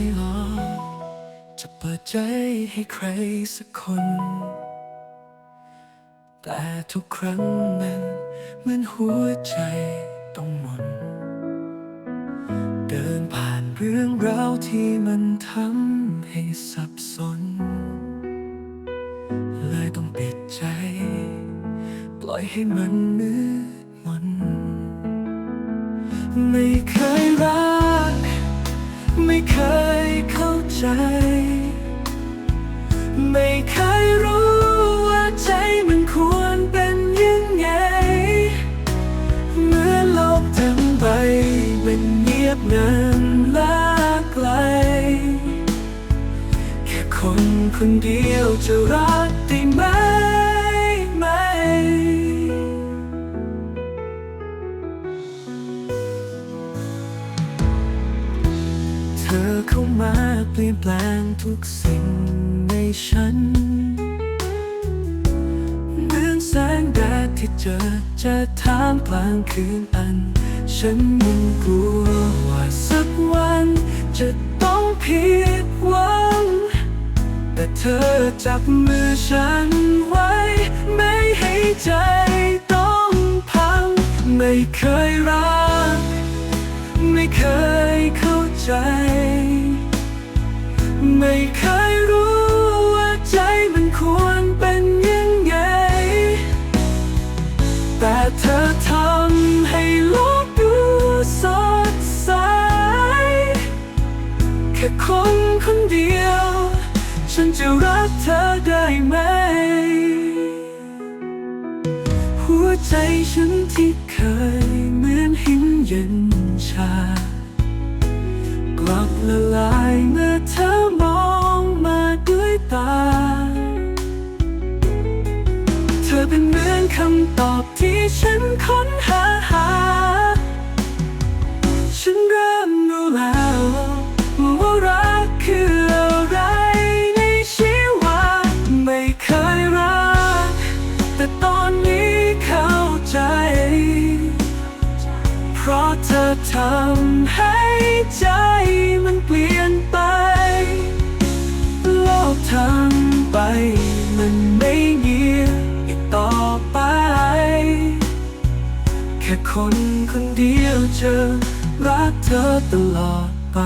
ยลอจะเปิดใจให้ใครสักคน แต่ทุกครั้งมันเหมือนหัวใจต้องหมน เดินผ่านเรื่องราวที่มันทำให้สับสน เลยต้องปิดใจ ปล่อยให้มันมืดมนไม่เคยรัก ไม่เคย ใจ ไม่เคยรู้ว่าใจมันควรเป็นยังไง เมื่อโลกทั้งใบมันเงียบเงันลาไกล แค่คนคนเดียวจะรักได้ไหม เข้ามาเปลี่ยนแปลงทุกสิ่งในฉันเหมือนแสงแดดที่เจอจะทามกลางคืนอัน ฉันยังกลัวว่าสักวัน จะต้องผิดหวัง แต่เธอจับมือฉันไว้ ไม่ให้ใจต้องพัง ไม่เคยรัก ไม่เคยรู้ว่าใจมันควรเป็นยังไง แต่เธอทำให้โลกดูสดใส แค่คนคนเดียว ฉันจะรักเธอได้ไหม หัวใจฉันที่เคย เป็นเหมือนคำตอบที่ฉันค้นหาหา ฉันเริ่มรู้แล้วว่ารักคืออะไรในชีวิตไม่เคยรัก แต่ตอนนี้เข้าใจ เพราะเธอทำให้ใจมันเปลี่ยน คนคนเดียวเจอรักเธอตลอดไป